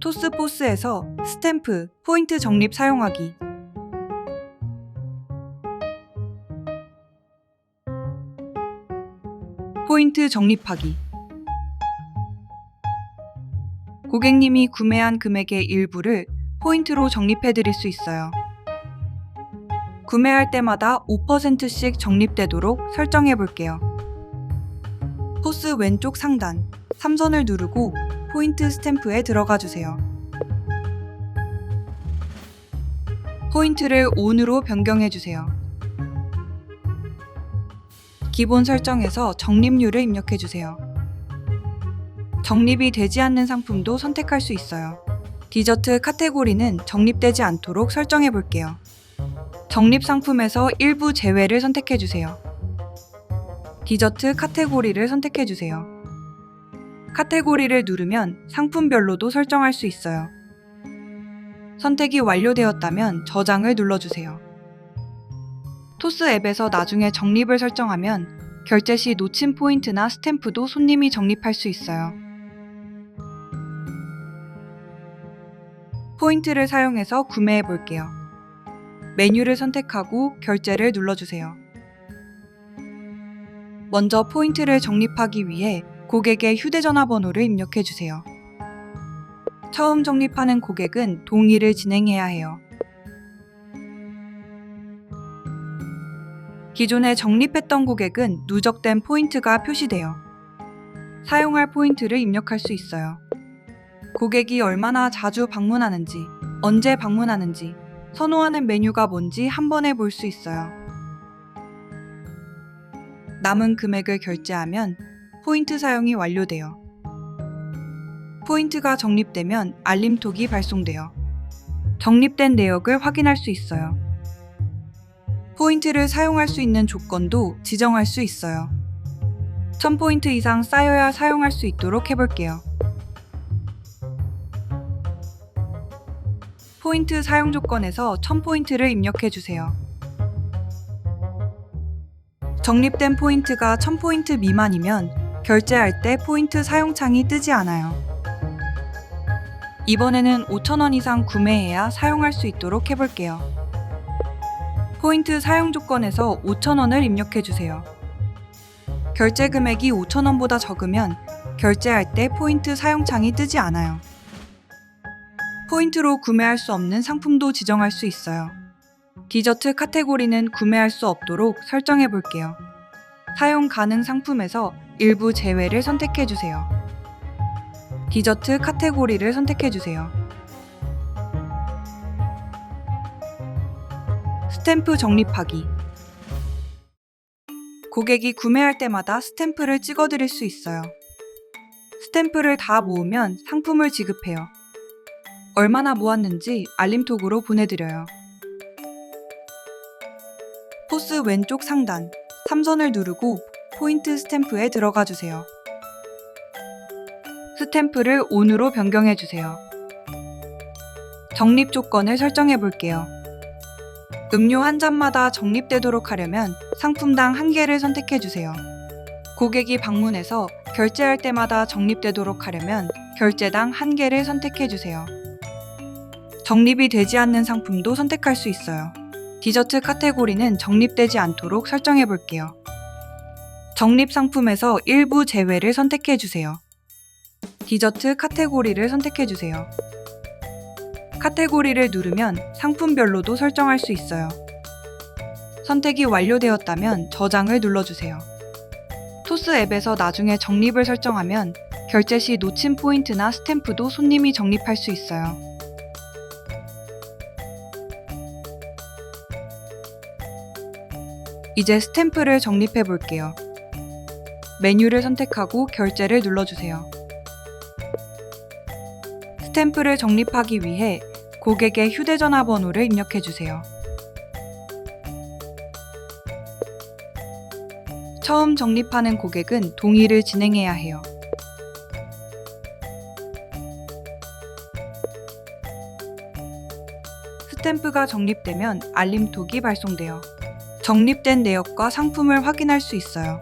토스포스에서 스탬프, 포인트 적립 사용하기. 포인트 적립하기. 고객님이 구매한 금액의 일부를 포인트로 적립해 드릴 수 있어요. 구매할 때마다 5%씩 적립되도록 설정해 볼게요. 포스 왼쪽 상단 3선을 누르고 포인트 스탬프에 들어가 주세요. 포인트를 ON으로 변경해 주세요. 기본 설정에서 적립률을 입력해 주세요. 적립이 되지 않는 상품도 선택할 수 있어요. 디저트 카테고리는 적립되지 않도록 설정해 볼게요. 적립 상품에서 일부 제외를 선택해 주세요. 디저트 카테고리를 선택해 주세요. 카테고리를 누르면 상품별로도 설정할 수 있어요. 선택이 완료되었다면 저장을 눌러주세요. 토스 앱에서 나중에 적립을 설정하면 결제 시 놓친 포인트나 스탬프도 손님이 적립할 수 있어요. 포인트를 사용해서 구매해 볼게요. 메뉴를 선택하고 결제를 눌러주세요. 먼저 포인트를 적립하기 위해 고객의 휴대전화 번호를 입력해 주세요. 처음 적립하는 고객은 동의를 진행해야 해요. 기존에 적립했던 고객은 누적된 포인트가 표시돼요. 사용할 포인트를 입력할 수 있어요. 고객이 얼마나 자주 방문하는지, 언제 방문하는지, 선호하는 메뉴가 뭔지 한 번에 볼 수 있어요. 남은 금액을 결제하면 포인트 사용이 완료돼요. 포인트가 적립되면 알림톡이 발송돼요. 적립된 내역을 확인할 수 있어요. 포인트를 사용할 수 있는 조건도 지정할 수 있어요. 1000포인트 이상 쌓여야 사용할 수 있도록 해볼게요. 포인트 사용 조건에서 1000포인트를 입력해 주세요. 적립된 포인트가 1000포인트 미만이면 결제할 때 포인트 사용 창이 뜨지 않아요. 이번에는 5,000원 이상 구매해야 사용할 수 있도록 해볼게요. 포인트 사용 조건에서 5,000원을 입력해 주세요. 결제 금액이 5,000원보다 적으면 결제할 때 포인트 사용 창이 뜨지 않아요. 포인트로 구매할 수 없는 상품도 지정할 수 있어요. 디저트 카테고리는 구매할 수 없도록 설정해 볼게요. 사용 가능 상품에서 일부 제외를 선택해 주세요. 디저트 카테고리를 선택해 주세요. 스탬프 적립하기. 고객이 구매할 때마다 스탬프를 찍어 드릴 수 있어요. 스탬프를 다 모으면 상품을 지급해요. 얼마나 모았는지 알림톡으로 보내드려요. 포스 왼쪽 상단 3선을 누르고 포인트 스탬프에 들어가 주세요. 스탬프를 ON으로 변경해 주세요. 적립 조건을 설정해 볼게요. 음료 한 잔마다 적립되도록 하려면 상품당 한 개를 선택해 주세요. 고객이 방문해서 결제할 때마다 적립되도록 하려면 결제당 한 개를 선택해 주세요. 적립이 되지 않는 상품도 선택할 수 있어요. 디저트 카테고리는 적립되지 않도록 설정해 볼게요. 적립 상품에서 일부 제외를 선택해 주세요. 디저트 카테고리를 선택해 주세요. 카테고리를 누르면 상품별로도 설정할 수 있어요. 선택이 완료되었다면 저장을 눌러주세요. 토스 앱에서 나중에 적립을 설정하면 결제 시 놓친 포인트나 스탬프도 손님이 적립할 수 있어요. 이제 스탬프를 적립해 볼게요. 메뉴를 선택하고 결제를 눌러주세요. 스탬프를 적립하기 위해 고객의 휴대전화 번호를 입력해 주세요. 처음 적립하는 고객은 동의를 진행해야 해요. 스탬프가 적립되면 알림톡이 발송돼요. 적립된 내역과 상품을 확인할 수 있어요.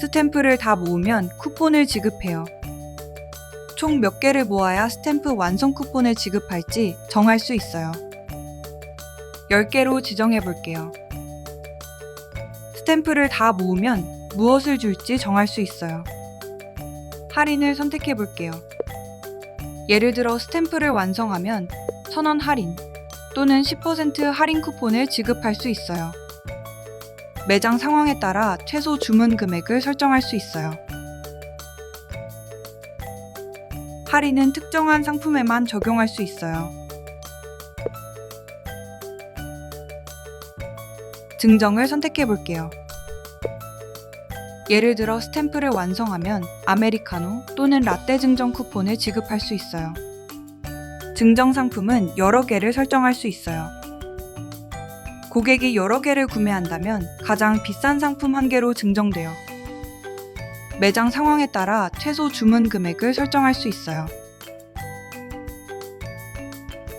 스탬프를 다 모으면 쿠폰을 지급해요. 총 몇 개를 모아야 스탬프 완성 쿠폰을 지급할지 정할 수 있어요. 10개로 지정해 볼게요. 스탬프를 다 모으면 무엇을 줄지 정할 수 있어요. 할인을 선택해 볼게요. 예를 들어 스탬프를 완성하면 1000원 할인 또는 10% 할인 쿠폰을 지급할 수 있어요. 매장 상황에 따라 최소 주문 금액을 설정할 수 있어요. 할인은 특정한 상품에만 적용할 수 있어요. 증정을 선택해 볼게요. 예를 들어 스탬프를 완성하면 아메리카노 또는 라떼 증정 쿠폰을 지급할 수 있어요. 증정 상품은 여러 개를 설정할 수 있어요. 고객이 여러 개를 구매한다면 가장 비싼 상품 한 개로 증정돼요. 매장 상황에 따라 최소 주문 금액을 설정할 수 있어요.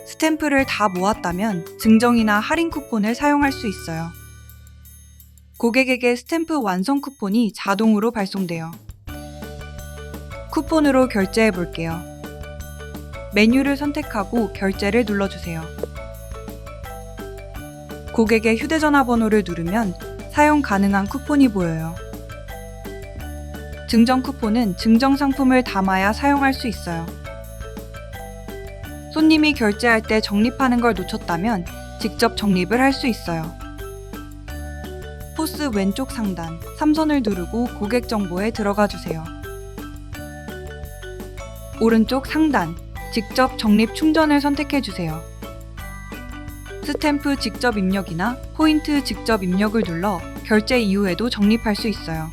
스탬프를 다 모았다면 증정이나 할인 쿠폰을 사용할 수 있어요. 고객에게 스탬프 완성 쿠폰이 자동으로 발송돼요. 쿠폰으로 결제해 볼게요. 메뉴를 선택하고 결제를 눌러주세요. 고객의 휴대전화 번호를 누르면 사용 가능한 쿠폰이 보여요. 증정 쿠폰은 증정 상품을 담아야 사용할 수 있어요. 손님이 결제할 때 적립하는 걸 놓쳤다면 직접 적립을 할 수 있어요. 포스 왼쪽 상단 3선을 누르고 고객 정보에 들어가 주세요. 오른쪽 상단 직접 적립 충전을 선택해 주세요. 스탬프 직접 입력이나 포인트 직접 입력을 눌러 결제 이후에도 적립할 수 있어요.